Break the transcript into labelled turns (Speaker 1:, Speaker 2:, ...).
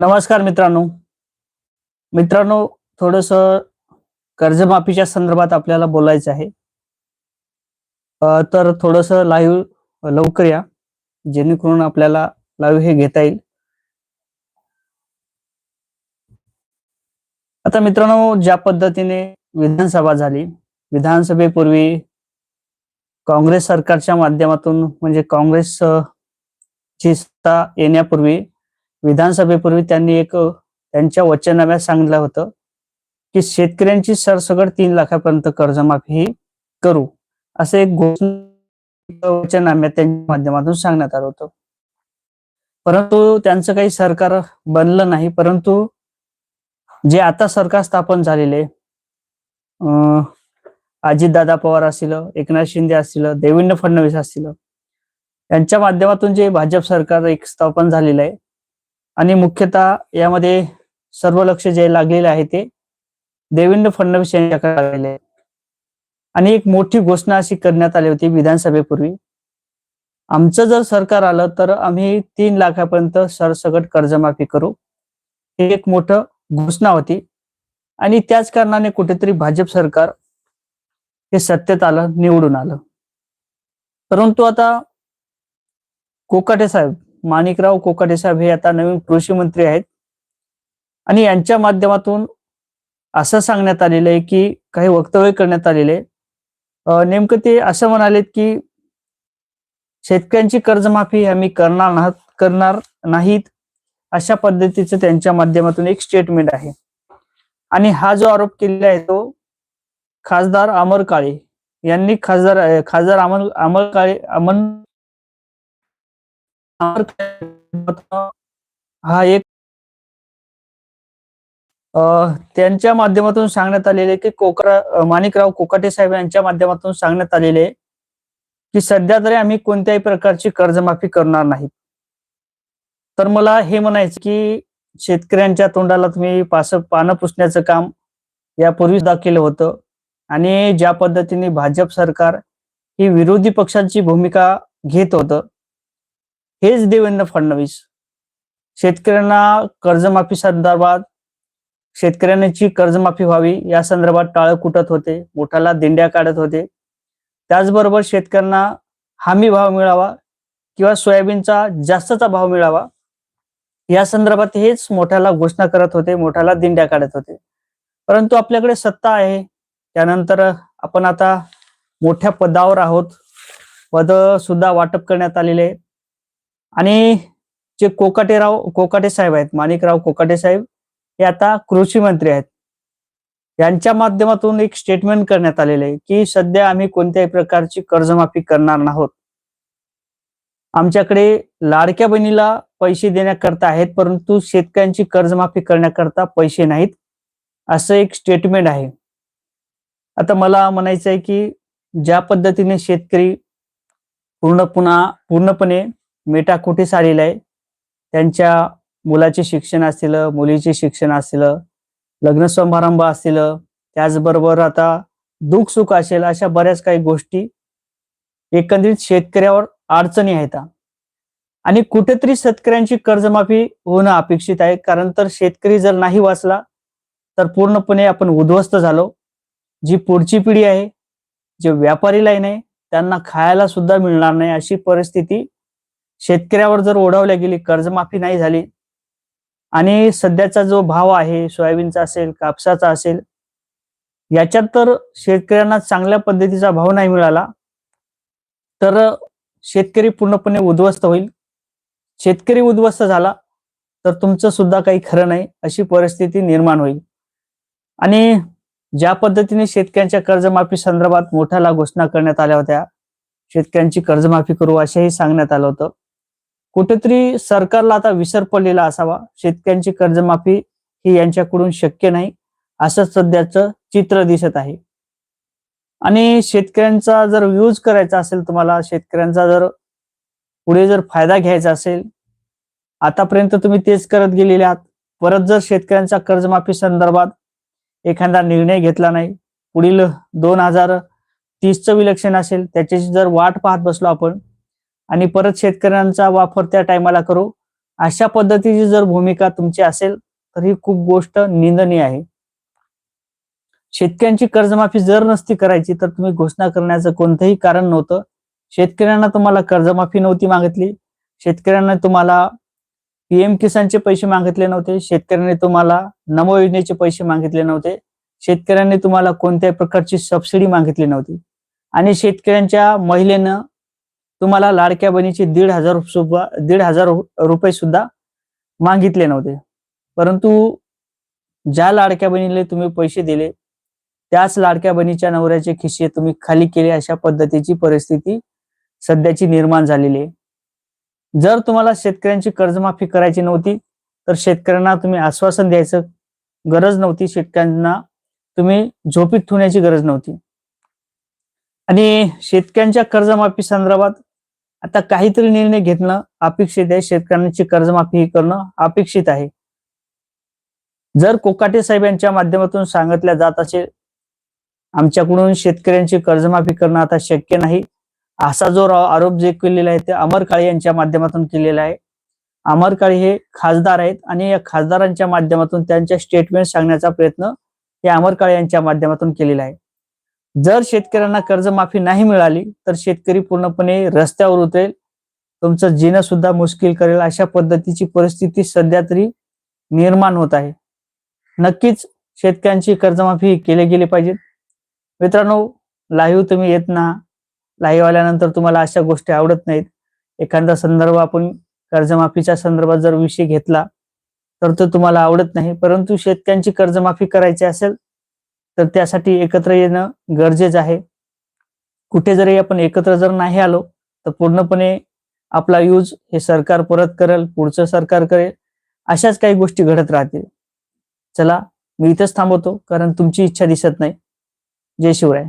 Speaker 1: नमस्कार मित्रांनो. मित्रांनो थोडस कर्जमाफीच्या संदर्भात आपल्याला बोलायचं आहे. तर थोडस लाईव्ह लवकर या जेणेकरून आपल्याला लाईव्ह हे घेता येईल. आता मित्रांनो ज्या पद्धतीने विधानसभा झाली विधानसभेपूर्वी काँग्रेस सरकारच्या माध्यमातून म्हणजे काँग्रेस ची सत्ता येण्यापूर्वी विधानसभेपूर्वी त्यांनी एक त्यांच्या वचननाम्यात सांगितलं होतं की शेतकऱ्यांची सरसगट तीन लाखापर्यंत कर्जमाफी ही करू असं एक घोषणा वचननाम्यात त्यांच्या माध्यमातून सांगण्यात आलं होतं. परंतु त्यांचं काही सरकार बनलं नाही परंतु जे आता सरकार स्थापन झालेले अं, अजितदादा पवार असतील एकनाथ शिंदे असतील देवेंद्र फडणवीस असतील यांच्या माध्यमातून जे भाजप सरकार एक स्थापन झालेलं आहे आणि मुख्यतः यामध्ये सर्व लक्ष जे लागलेले आहे ते देवेंद्र फडणवीस यांच्याकडे लागलेले आहे. आणि एक मोठी घोषणा अशी करण्यात आली होती विधानसभेपूर्वी. आमचं जर सरकार आलं तर आम्ही तीन लाखापर्यंत सरसकट कर्जमाफी करू. ही एक मोठं घोषणा होती. आणि त्याच कारणाने कुठेतरी भाजप सरकार हे सत्तेत आलं निवडून आलं. परंतु आता कोकाटे साहेब माणिकराव कोकाटे साहेब हे आता नवीन कृषी मंत्री आहेत. आणि यांच्या माध्यमातून असं सांगण्यात आलेलं आहे की काही वक्तव्य करण्यात आलेले नेमकं ते असं म्हणालेत की शेतकऱ्यांची कर्जमाफी आम्ही करणार ना करणार नाहीत अशा पद्धतीचं त्यांच्या माध्यमातून एक स्टेटमेंट आहे. आणि हा जो आरोप केलेला आहे तो खासदार अमर काळे यांनी खासदार खासदार अमर अमर काळे अमन हा एक त्यांच्या माध्यमातून सांगण्यात आलेले की कोकरा माणिकराव कोकाटे साहेब यांच्या माध्यमातून सांगण्यात आलेले की सध्या तरी आम्ही कोणत्याही प्रकारची कर्जमाफी करणार नाही तर मला हे म्हणायचं की शेतकऱ्यांच्या तोंडाला तुम्ही पास पानं पुसण्याचं काम यापूर्वीच केलं होतं. आणि ज्या पद्धतीने भाजप सरकार ही विरोधी पक्षांची भूमिका घेत होतं हेच देवेंद्र फडणवीस. शेतकऱ्यांना कर्जमाफी संदर्भात शेतकऱ्यांची कर्जमाफी व्हावी या संदर्भात टाळं कुटत होते मोठाला दिंड्या काढत होते. त्याचबरोबर शेतकऱ्यांना हमी भाव मिळावा किंवा सोयाबीनचा जास्तचा भाव मिळावा या संदर्भात हेच मोठ्याला घोषणा करत होते मोठ्याला दिंड्या काढत होते. परंतु आपल्याकडे सत्ता आहे त्यानंतर आपण आता मोठ्या पदावर आहोत. पद सुद्धा वाटप करण्यात आलेले आहे. आणि जे कोकाटेराव कोकाटे साहेब आहेत माणिकराव कोकाटे साहेब हे आता कृषी मंत्री आहेत. यांच्या माध्यमातून एक स्टेटमेंट करण्यात आलेलं आहे की सध्या आम्ही कोणत्याही प्रकारची कर्जमाफी करणार नाहोत. आमच्याकडे लाडक्या बहिणीला पैसे देण्याकरता आहेत परंतु शेतकऱ्यांची कर्जमाफी करण्याकरता पैसे नाहीत असं एक स्टेटमेंट आहे. आता मला म्हणायचं आहे की ज्या पद्धतीने शेतकरी पूर्ण पुन्हा पूर्णपणे मेटाकुटीस आलेला आहे? त्यांच्या मुलाचे शिक्षण असतील मुलीचे शिक्षण असतील लग्न समारंभ असतील त्याचबरोबर आता दुःख सुख असेल अशा बऱ्याच काही गोष्टी एकंदरीत शेतकऱ्यावर अडचणी आहेत. आणि कुठेतरी शेतकऱ्यांची कर्जमाफी होणं अपेक्षित आहे कारण तर शेतकरी जर नाही वाचला तर पूर्णपणे आपण उद्ध्वस्त झालो. जी पुढची पिढी आहे जे व्यापारी लाईन आहे त्यांना खायला सुद्धा मिळणार नाही अशी परिस्थिती शेतकऱ्यावर जर ओढवल्या गेली कर्जमाफी नाही झाली आणि सध्याचा जो भाव आहे सोयाबीनचा असेल कापसाचा असेल याच्यात तर शेतकऱ्यांना चांगल्या पद्धतीचा भाव नाही मिळाला तर शेतकरी पूर्णपणे उद्ध्वस्त होईल. शेतकरी उद्ध्वस्त झाला तर तुमचं सुद्धा काही खरं नाही अशी परिस्थिती निर्माण होईल. आणि ज्या पद्धतीने शेतकऱ्यांच्या कर्जमाफी संदर्भात मोठ्याला घोषणा करण्यात आल्या होत्या शेतकऱ्यांची कर्जमाफी करू असेही सांगण्यात आलं होतं. कुठेतरी सरकारला आता विसर पडलेला असावा. शेतकऱ्यांची कर्जमाफी ही यांच्याकडून शक्य नाही असं सध्याचं चित्र दिसत आहे. आणि शेतकऱ्यांचा जर यूज करायचा असेल तुम्हाला शेतकऱ्यांचा जर पुढे जर फायदा घ्यायचा असेल आतापर्यंत तुम्ही तेच करत गेलेले आहात. परत जर शेतकऱ्यांचा कर्जमाफी संदर्भात एखादा निर्णय घेतला नाही पुढील दोन हजार तीसचं विलक्षण असेल त्याची जर वाट पाहत बसलो आपण आणि परत शेतकऱ्यांचा वापर त्या टायमाला करू. अशा पद्धतीची जर भूमिका तुमची असेल तर ही खूप गोष्ट निंदनीय आहे. शेतकऱ्यांची कर्जमाफी जर नसती करायची तर तुम्ही घोषणा करण्याचं कोणतंही कारण नव्हतं. शेतकऱ्यांना तुम्हाला कर्जमाफी नव्हती मागितली. शेतकऱ्यांना तुम्हाला पीएम किसानचे पैसे मागितले नव्हते. शेतकऱ्यांनी तुम्हाला नमो योजनेचे पैसे मागितले नव्हते. शेतकऱ्यांनी तुम्हाला कोणत्याही प्रकारची सबसिडी मागितली नव्हती. आणि शेतकऱ्यांच्या महिलेनं तुम्हाला लाडक्या बहिणीचे दीड हजार सुद्धा दीड हजार रुपये सुद्धा मागितले नव्हते. परंतु ज्या लाडक्या बहिणीला तुम्ही पैसे दिले त्याच लाडक्या बहिणीच्या नवऱ्याचे खिशे तुम्ही खाली केले अशा पद्धतीची परिस्थिती सध्याची निर्माण झालेली आहे. जर तुम्हाला शेतकऱ्यांची कर्जमाफी करायची नव्हती तर शेतकऱ्यांना तुम्ही आश्वासन द्यायचं गरज नव्हती. शेतकऱ्यांना तुम्ही झोपीत ठेवण्याची गरज नव्हती. आणि शेतकऱ्यांच्या कर्जमाफी संदर्भात आता काहीतरी निर्णय घेणं अपेक्षित आहे. शेतकऱ्यांची कर्जमाफी करणं अपेक्षित आहे. जर कोकाटे साहेब यांच्या माध्यमातून सांगितल्या जात असेल आमच्याकडून शेतकऱ्यांची कर्जमाफी करणं आता शक्य नाही. असा जो आरोप जे केलेला आहे ते अमर काळे यांच्या माध्यमातून केलेला आहे. अमर काळे हे खासदार आहेत आणि या खासदारांच्या माध्यमातून त्यांच्या स्टेटमेंट सांगण्याचा प्रयत्न हे अमर काळे यांच्या माध्यमातून केलेला आहे. जर शेतकऱ्यांना कर्जमाफी नाही मिळाली तर शेतकरी पूर्णपणे रस्त्यावर उतरेल. तुमचं जिणं सुद्धा मुश्किल करेल. अशा पद्धतीची परिस्थिती सध्या तरी निर्माण होत आहे. नक्कीच शेतकऱ्यांची कर्जमाफी केली गेली पाहिजे मित्रांनो लाईव्ह तुम्ही येत ना. लाईव्ह आल्यानंतर तुम्हाला अशा गोष्टी आवडत नाहीत. एखादा संदर्भ आपण कर्जमाफीच्या संदर्भात जर विषय घेतला तर तो तुम्हाला आवडत नाही. परंतु शेतकऱ्यांची कर्जमाफी करायची असेल तर त्यासाठी एकत्र येणं गरजेचं आहे. कुठे जरी आपण एकत्र जर नाही आलो तर पूर्णपणे आपला यूज हे सरकार परत करेल पुढचं सरकार करेल अशाच काही गोष्टी घडत राहतील. चला मी इथंच थांबवतो कारण तुमची इच्छा दिसत नाही. जय शिवराय.